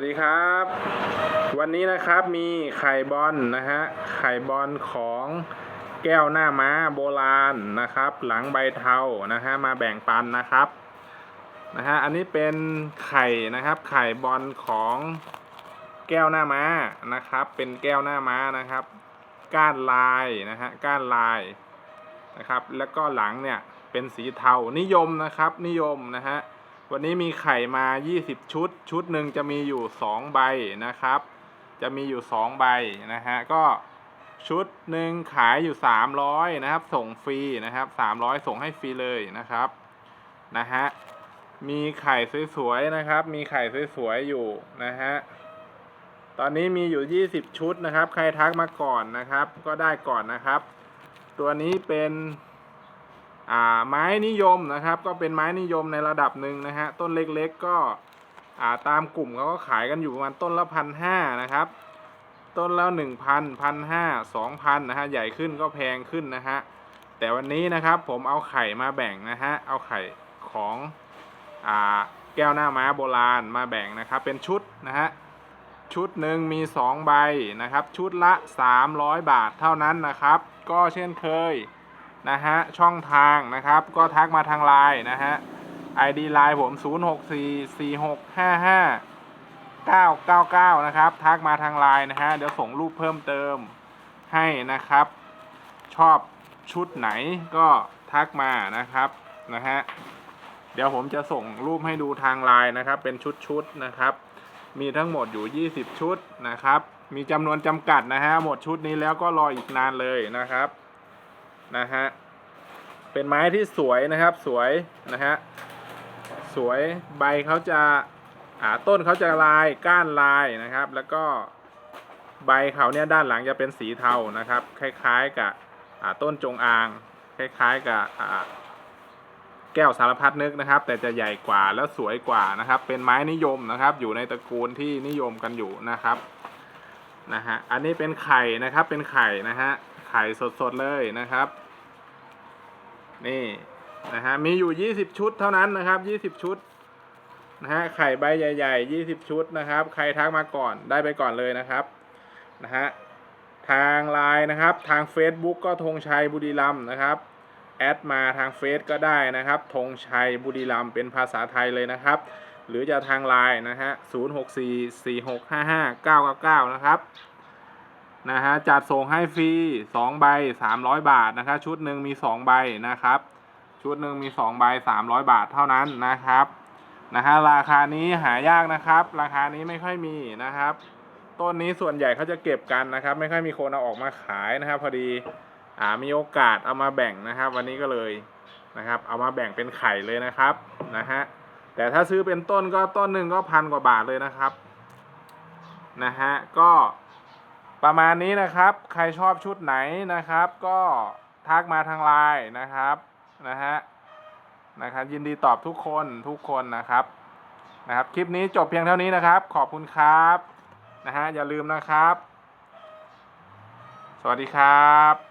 วัสดีครับ วันนี้นะครับมีไข่บอลนะฮะไข่บอลของแก้วหน้าม้าโบราณนะครับ หลังใบเทานะฮะมาแบ่งปันนะครับนะฮะอันนี้เป็นไข่นะครับ ไข่บอลของแก้วหน้าม้านะครับ เป็นแก้วหน้าม้านะครับ ก้านลายนะฮะก้านลายนะครับ แล้วก็หลังเนี่ยเป็นสีเทานิยมนะครับ นิยมนะฮะ วันนี้มีไข่มา 20 ชุด ชุดหนึ่งจะมีอยู่ 2 ใบนะครับ จะมีอยู่ 2 ใบนะฮะ ก็ชุดหนึ่งขายอยู่ 300 นะครับ ส่งฟรีนะครับ 300 ส่งให้ฟรีเลยนะครับ นะฮะ มีไข่สวยๆนะครับ มีไข่สวยๆอยู่นะฮะ ตอนนี้มีอยู่ 20 ชุดนะครับ ใครทักมาก่อนนะครับ ก็ได้ก่อนนะครับ ตัวนี้เป็น ไม้นิยมนะครับ ก็เป็นไม้นิยมในระดับหนึ่งนะฮะต้นเล็กๆก็ตามกลุ่มเขาก็ขายกันอยู่ประมาณต้นละพันห้านะครับ ต้นละหนึ่งพันพันห้าสองพันนะฮะใหญ่ขึ้นก็แพงขึ้นนะฮะแต่วันนี้นะครับผมเอาไข่มาแบ่งนะฮะเอาไข่ของอแก้วหน้าม้าโบราณมาแบ่งนะครับเป็นชุดนะฮะชุดหนึ่งมีสองใบนะครับ ชุดละ 300 บาทเท่านั้นนะครับ ก็เช่นเคย นะฮะช่องทางนะครับก็ทักมาทางไลน์นะฮะ ID ไลน์ผม 0644655999 นะครับ ทักมาทางไลน์นะฮะ เดี๋ยวส่งรูปเพิ่มเติมให้นะครับ ชอบชุดไหนก็ทักมานะครับนะฮะ เดี๋ยวผมจะส่งรูปให้ดูทางไลน์นะครับ เป็นชุดๆนะครับ มีทั้งหมดอยู่ 20 ชุดนะครับ มีจำนวนจำกัดนะฮะ หมดชุดนี้แล้วก็รออีกนานเลยนะครับ นะฮะ เป็นไม้ที่สวยนะครับ สวยนะฮะ สวยใบเขาจะอ่าต้นเขาจะลายก้านลายนะครับ แล้วก็ใบเขาเนี่ยด้านหลังจะเป็นสีเทานะครับ คล้ายๆกับอ่าต้นจงอาง คล้ายๆกับอ่าแก้วสารพัดนึกนะครับ แต่จะใหญ่กว่าแล้วสวยกว่านะครับ เป็นไม้นิยมนะครับ อยู่ในตระกูลที่นิยมกันอยู่นะครับนะฮะอันนี้เป็นไข่นะครับเป็นไข่นะฮะ ไข่สดๆเลยนะครับ นี่นะฮะมีอยู่ 20 ชุดเท่านั้นนะครับ 20 ชุดนะฮะไข่ใบใหญ่ ๆ 20 ชุดนะครับ ใครทักมาก่อนได้ไปก่อนเลยนะครับนะฮะทางไลน์นะครับ ทาง Facebook ก็ธงชัยบุรีรัมนะครับแอดมาทางเฟซก็ได้นะครับธงชัยบุรีรัมเป็นภาษาไทยเลยนะครับ หรือจะทางไลน์นะฮะ 0644655999 นะครับ นะฮะจัดส่งให้ฟรี2ใบ 300 บาทนะครับชุดหนึ่งมี 2 ใบนะครับ ชุดหนึ่งมี 2 ใบ 300 บาทเท่านั้นนะครับนะฮะราคานี้หายากนะครับ ราคานี้ไม่ค่อยมีนะครับ ต้นนี้ส่วนใหญ่เขาจะเก็บกันนะครับ ไม่ค่อยมีคนเอาออกมาขายนะครับ พอดีอ่ามีโอกาสเอามาแบ่งนะครับ วันนี้ก็เลยนะครับ เอามาแบ่งเป็นไข่เลยนะครับนะฮะแต่ถ้าซื้อเป็นต้นก็ต้นหนึ่งก็พันกว่าบาทเลยนะครับนะฮะก็ ประมาณนี้นะครับ ใครชอบชุดไหนนะครับ ก็ทักมาทางไลน์นะครับนะฮะนะครับ ยินดีตอบทุกคนทุกคนนะครับนะครับ คลิปนี้จบเพียงเท่านี้นะครับ ขอบคุณครับนะฮะอย่าลืมนะครับ สวัสดีครับ